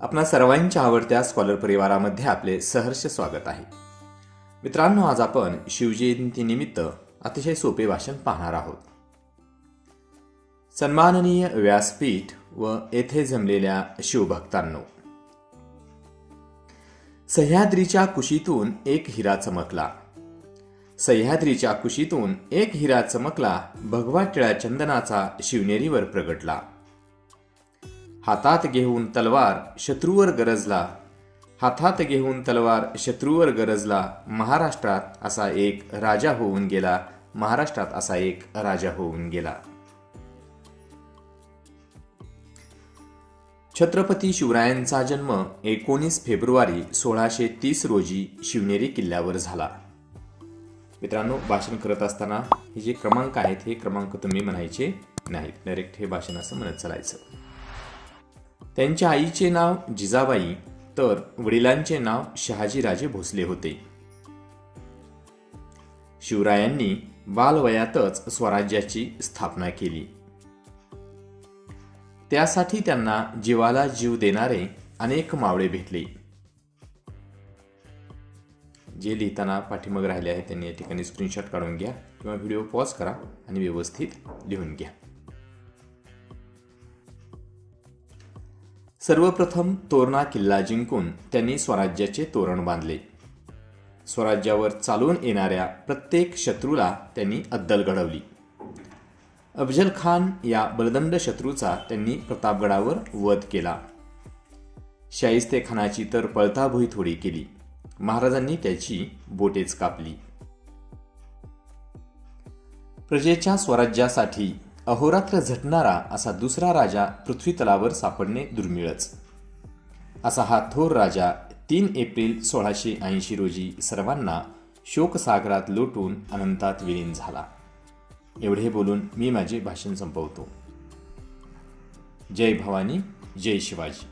आपणा सर्वांच्या आवडत्या स्कॉलर परिवारामध्ये आपले सहर्ष स्वागत आहे. मित्रांनो आज आपण शिवजयंतीनिमित्त अतिशय सोपे भाषण पाहणार आहोत. सन्माननीय व्यासपीठ व येथे जमलेल्या शिवभक्तांनो सह्याद्रीच्या कुशीतून एक हिरा चमकला. सह्याद्रीच्या कुशीतून एक हिरा चमकला भगवा टिळा चंदनाचा शिवनेरीवर प्रगटला. हातात घेऊन तलवार शत्रूवर गरजला. हातात घेऊन तलवार शत्रूवर गरजला. महाराष्ट्रात असा एक राजा होऊन गेला. महाराष्ट्रात असा एक राजा होऊन गेला. छत्रपती शिवरायांचा जन्म एकोणीस फेब्रुवारी सोळाशे तीस रोजी शिवनेरी किल्ल्यावर झाला. मित्रांनो भाषण करत असताना हे जे क्रमांक आहेत हे क्रमांक तुम्ही म्हणायचे नाहीत. डायरेक्ट हे भाषण असं म्हणत चालायचं. त्यांच्या आईचे नाव जिजाबाई तर वडिलांचे नाव शहाजीराजे भोसले होते. शिवरायांनी बालवयातच स्वराज्याची स्थापना केली. त्यासाठी त्यांना जीवाला जीव देणारे अनेक मावळे भेटले. जे लिहिताना पाठीमाग राहिले आहे त्यांनी या ठिकाणी स्क्रीनशॉट काढून घ्या किंवा व्हिडिओ पॉज करा आणि व्यवस्थित लिहून घ्या. सर्वप्रथम तोरणा किल्ला जिंकून त्यांनी स्वराज्याचे तोरण बांधले. स्वराज्यावर चालून येणाऱ्या प्रत्येक शत्रूला त्यांनी अद्दल घडवली. अफजल खान या बलदंड शत्रूचा त्यांनी प्रतापगडावर वध केला. शाहिस्ते खानाची तर पळताभुई थोडी केली. महाराजांनी त्याची बोटेच कापली. प्रजेच्या स्वराज्यासाठी अहोरात्र झटणारा असा दुसरा राजा पृथ्वीतलावर सापडणे दुर्मिळच. असा हा थोर राजा तीन एप्रिल सोळाशे ऐंशी रोजी सर्वांना शोकसागरात लोटून अनंतात विलीन झाला. एवढे बोलून मी माझे भाषण संपवतो. जय भवानी जय शिवाजी.